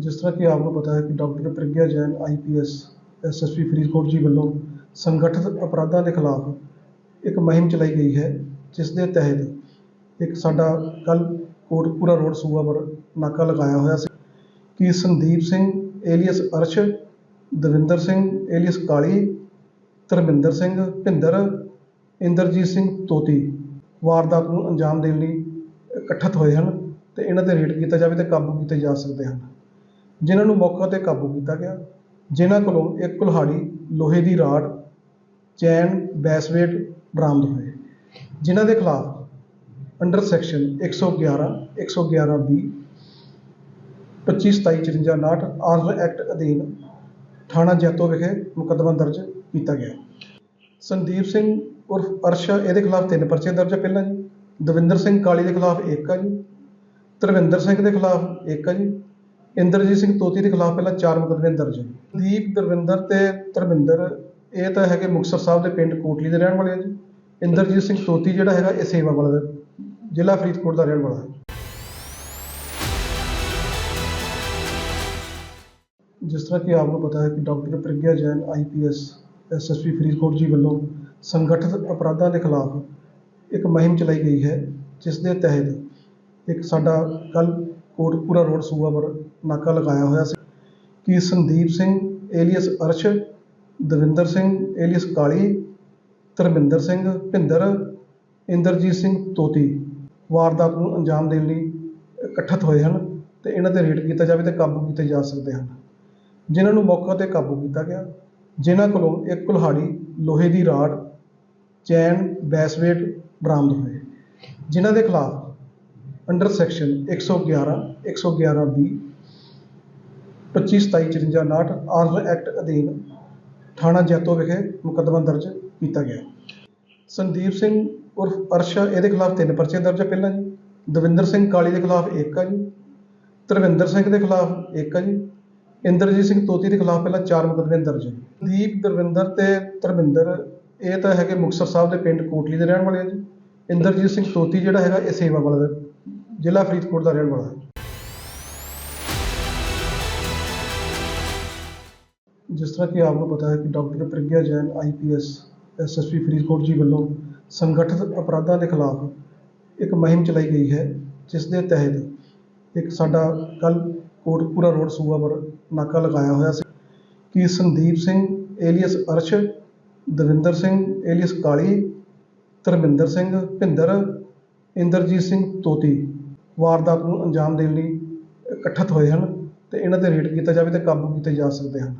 ਜਿਸ ਤਰ੍ਹਾਂ ਕਿ ਆਪ ਨੂੰ ਪਤਾ ਹੈ ਕਿ doctor Pragya Jain IPS SSP Faridkot ji ਵੱਲੋਂ ਸੰਗਠਿਤ ਅਪਰਾਧਾਂ ਦੇ ਖਿਲਾਫ ਇੱਕ ਮੁਹਿੰਮ ਚਲਾਈ ਗਈ ਹੈ, ਜਿਸ ਦੇ ਤਹਿਤ ਇੱਕ ਸਾਡਾ ਕੱਲ ਕੋਟਕਪੂਰਾ ਰੋਡ ਸੂਆਪੁਰ ਨਾਕਾ ਲਗਾਇਆ ਹੋਇਆ ਸੀ, ਕਿ ਸੰਦੀਪ ਸਿੰਘ, ਏਲੀਅਸ ਅਰਸ਼, ਦਵਿੰਦਰ ਸਿੰਘ, ਏਲੀਅਸ ਕਾਲੀ, ਧਰਮਿੰਦਰ ਸਿੰਘ, ਭਿੰਦਰ, ਇੰਦਰਜੀਤ ਸਿੰਘ ਤੋਤੀ ਵਾਰਦਾਤ ਨੂੰ ਅੰਜਾਮ ਦੇਣ ਲਈ ਇਕੱਠਤ ਹੋਏ ਹਨ ਤੇ ਇਹਨਾਂ ਤੇ ਰੇਡ ਕੀਤਾ ਜਾਵੇ ਤੇ ਕਾਬੂ ਕੀਤੇ ਜਾ ਸਕਦੇ ਹਨ। ਜਿਨ੍ਹਾਂ ਨੂੰ ਮੌਕਾ ਤੇ ਕਾਬੂ ਕੀਤਾ ਗਿਆ, ਜਿਨ੍ਹਾਂ ਕੋਲੋਂ ਇੱਕ ਕੁਲਹਾੜੀ, ਲੋਹੇ ਦੀ ਰਾਡ ਚੈਨ, ਬੈਸਵੇਟ ਬਰਾਮਦ ਹੋਏ। ਜਿਨ੍ਹਾਂ ਦੇ ਖਿਲਾਫ under section 111 111 B 25 27 54 59 armour act ਅਧੀਨ ਥਾਣਾ ਜੈਤੋ ਵਿਖੇ ਮੁਕੱਦਮਾ ਦਰਜ ਕੀਤਾ ਗਿਆ। ਸੰਦੀਪ ਸਿੰਘ ਉਰਫ ਅਰਸ਼ਾ, ਇਹਦੇ ਖਿਲਾਫ ਤਿੰਨ ਪਰਚੇ ਦਰਜ ਪਹਿਲਾਂ ਜੀ। ਦਵਿੰਦਰ ਸਿੰਘ ਕਾਲੀ ਦੇ ਖਿਲਾਫ ਇੱਕ ਆ ਜੀ। ਧਰਮਿੰਦਰ ਸਿੰਘ ਦੇ ਖਿਲਾਫ ਇੱਕ ਆ ਜੀ। ਇੰਦਰਜੀਤ ਸਿੰਘ ਤੋਤੀ ਦੇ ਖਿਲਾਫ ਪਹਿਲਾਂ ਚਾਰ ਮੁਕੱਦਮੇ ਦਰਜ। ਹੈ ਦੀਪ ਦਰਵਿੰਦਰ ਤੇ ਧਰਮਿੰਦਰ, ਇਹ ਤਾਂ ਹੈਗੇ ਮੁਕਤਸਰ ਸਾਹਿਬ ਦੇ ਪਿੰਡ ਕੋਟਲੀ ਦੇ ਰਹਿਣ ਵਾਲੇ ਆ ਜੀ। ਇੰਦਰਜੀਤ ਸਿੰਘ ਤੋਤੀ ਜਿਹੜਾ ਹੈਗਾ ਇਹ ਸੇਵਾ ਵਾਲਾ ਦਾ ਜ਼ਿਲ੍ਹਾ ਫਰੀਦਕੋਟ ਦਾ ਰਹਿਣ ਵਾਲਾ ਹੈ। ਜਿਸ ਤਰ੍ਹਾਂ ਕਿ ਆਪ ਨੂੰ ਪਤਾ ਹੈ ਕਿ doctor Pragya Jain IPS SSP Faridkot ji ਵੱਲੋਂ ਸੰਗਠਿਤ ਅਪਰਾਧਾਂ ਦੇ ਖਿਲਾਫ ਇੱਕ ਮੁਹਿੰਮ ਚਲਾਈ ਗਈ ਹੈ, ਜਿਸ ਦੇ ਤਹਿਤ ਇੱਕ ਸਾਡਾ ਕੱਲ ਕੋਟਕਪੂਰਾ ਰੋਡ ਸੂਆਪੁਰ ਨਾਕਾ ਲਗਾਇਆ ਹੋਇਆ ਸੀ। ਕਿ ਸੰਦੀਪ ਸਿੰਘ, ਏਲੀਅਸ ਅਰਸ਼, ਦਵਿੰਦਰ ਸਿੰਘ, ਏਲੀਅਸ ਕਾਲੀ, ਧਰਮਿੰਦਰ ਸਿੰਘ, ਭਿੰਦਰ, ਇੰਦਰਜੀਤ ਸਿੰਘ ਤੋਤੀ ਵਾਰਦਾਤ ਨੂੰ ਅੰਜਾਮ ਦੇਣ ਲਈ ਇਕੱਠਤ ਹੋਏ ਹਨ ਤੇ ਇਹਨਾਂ ਤੇ ਰੇਡ ਕੀਤਾ ਜਾਵੇ ਤੇ ਕਾਬੂ ਕੀਤੇ ਜਾ ਸਕਦੇ ਹਨ। ਜਿਨ੍ਹਾਂ ਨੂੰ ਮੌਕਾ ਤੇ ਕਾਬੂ ਕੀਤਾ ਗਿਆ, ਜਿਨ੍ਹਾਂ ਕੋਲੋਂ ਇੱਕ ਕੁਲਹਾੜੀ, ਲੋਹੇ ਦੀ ਰਾਡ ਚੈਨ, ਬੈਸਵੇਟ ਬਰਾਮਦ ਹੋਏ। ਜਿਨ੍ਹਾਂ ਦੇ ਖਿਲਾਫ under section 111 111 B 25 27 54 59 armour act ਅਧੀਨ ਥਾਣਾ ਜੈਤੋ ਵਿਖੇ ਮੁਕੱਦਮਾ ਦਰਜ ਕੀਤਾ ਗਿਆ। ਸੰਦੀਪ ਸਿੰਘ ਉਰਫ ਅਰਸ਼ਾ, ਇਹਦੇ ਖਿਲਾਫ ਤਿੰਨ ਪਰਚੇ ਦਰਜ ਹੈ ਪਹਿਲਾਂ ਜੀ। ਦਵਿੰਦਰ ਸਿੰਘ ਕਾਲੀ ਦੇ ਖਿਲਾਫ ਇੱਕ ਆ ਜੀ। ਧਰਮਿੰਦਰ ਸਿੰਘ ਦੇ ਖਿਲਾਫ ਇੱਕ ਆ ਜੀ। ਇੰਦਰਜੀਤ ਸਿੰਘ ਤੋਤੀ ਦੇ ਖਿਲਾਫ ਪਹਿਲਾਂ ਚਾਰ ਮੁਕੱਦਮੇ ਦਰਜ ਹੈ ਦੀਪ ਦਰਵਿੰਦਰ ਤੇ ਧਰਮਿੰਦਰ ਇਹ ਤਾਂ ਹੈਗੇ ਮੁਕਤਸਰ ਸਾਹਿਬ ਦੇ ਪਿੰਡ ਕੋਟਲੀ ਦੇ ਰਹਿਣ ਵਾਲੇ ਆ ਜੀ। ਇੰਦਰਜੀਤ ਸਿੰਘ ਤੋਤੀ ਜਿਹੜਾ ਹੈਗਾ, ਇਹ ਸੇਵਾ ਵਾਲਾ ਜ਼ਿਲ੍ਹਾ ਫਰੀਦਕੋਟ ਦਾ ਰਹਿਣ ਵਾਲਾ ਹੈ। ਜਿਸ ਤਰ੍ਹਾਂ ਕਿ ਆਪ ਨੂੰ ਪਤਾ ਹੈ ਕਿ doctor Pragya Jain IPS SSP Faridkot ji ਵੱਲੋਂ ਸੰਗਠਿਤ ਅਪਰਾਧਾਂ ਦੇ ਖਿਲਾਫ ਇੱਕ ਮੁਹਿੰਮ ਚਲਾਈ ਗਈ ਹੈ, ਜਿਸ ਦੇ ਤਹਿਤ ਇੱਕ ਸਾਡਾ ਕੱਲ ਕੋਟਕਪੂਰਾ ਰੋਡ ਸੂਆਪੁਰ ਨਾਕਾ ਲਗਾਇਆ ਹੋਇਆ ਸੀ ਕਿ ਸੰਦੀਪ ਸਿੰਘ ਏਲੀਅਸ ਅਰਸ਼, ਦਵਿੰਦਰ ਸਿੰਘ ਏਲੀਅਸ ਕਾਲੀ, ਧਰਮਿੰਦਰ ਸਿੰਘ ਭਿੰਦਰ, ਇੰਦਰਜੀਤ ਸਿੰਘ ਤੋਤੀ ਵਾਰਦਾਤ ਨੂੰ ਅੰਜਾਮ ਦੇਣ ਲਈ ਇਕੱਠਤ ਹੋਏ ਹਨ ਅਤੇ ਇਹਨਾਂ ਤੇ ਰੇਡ ਕੀਤਾ ਜਾਵੇ ਅਤੇ ਕਾਬੂ ਕੀਤੇ ਜਾ ਸਕਦੇ ਹਨ।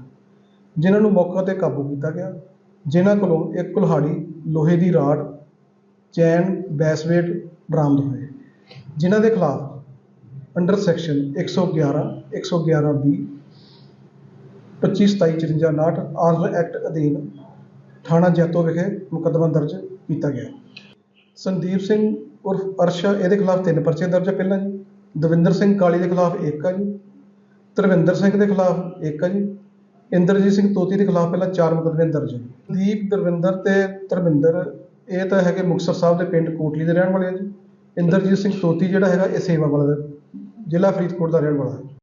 ਜਿਨ੍ਹਾਂ ਨੂੰ ਮੌਕਾ ਤੇ ਕਾਬੂ ਕੀਤਾ ਗਿਆ, ਜਿਨ੍ਹਾਂ ਕੋਲੋਂ ਇੱਕ ਕੁਲਹਾੜੀ, ਲੋਹੇ ਦੀ ਰਾਡ ਚੈਨ, ਬੈਸਵੇਟ ਬਰਾਮਦ ਹੋਏ। ਜਿਨ੍ਹਾਂ ਦੇ ਖਿਲਾਫ under section 111 111 B 25 27 54 59 armour act ਅਧੀਨ ਥਾਣਾ ਜੈਤੋ ਵਿਖੇ ਮੁਕੱਦਮਾ ਦਰਜ ਕੀਤਾ ਗਿਆ। ਸੰਦੀਪ ਸਿੰਘ ਉਰਫ ਅਰਸ਼ ਇਹਦੇ ਖਿਲਾਫ ਤਿੰਨ ਪਰਚੇ ਦਰਜ ਆ ਪਹਿਲਾਂ ਜੀ। ਦਵਿੰਦਰ ਸਿੰਘ ਕਾਲੀ ਦੇ ਖਿਲਾਫ ਇੱਕ ਆ ਜੀ। ਧਰਮਿੰਦਰ ਸਿੰਘ ਦੇ ਖਿਲਾਫ ਇੱਕ ਆ ਜੀ। ਇੰਦਰਜੀਤ ਸਿੰਘ ਤੋਤੀ ਦੇ ਖਿਲਾਫ ਪਹਿਲਾਂ ਚਾਰ ਮੁਕੱਦਮੇ ਦਰਜ ਦੀਪ ਦਰਵਿੰਦਰ ਤੇ ਧਰਮਿੰਦਰ ਇਹ ਤਾਂ ਹੈਗੇ ਮੁਕਤਸਰ ਸਾਹਿਬ ਦੇ ਪਿੰਡ ਕੋਟਲੀ ਦੇ ਰਹਿਣ ਵਾਲੇ ਆ ਜੀ। ਇੰਦਰਜੀਤ ਸਿੰਘ ਤੋਤੀ ਜਿਹੜਾ ਹੈਗਾ ਇਹ ਸੇਵਾ ਵਾਲਾ ਜ਼ਿਲ੍ਹਾ ਫਰੀਦਕੋਟ ਦਾ ਰਹਿਣ ਵਾਲਾ ਹੈ।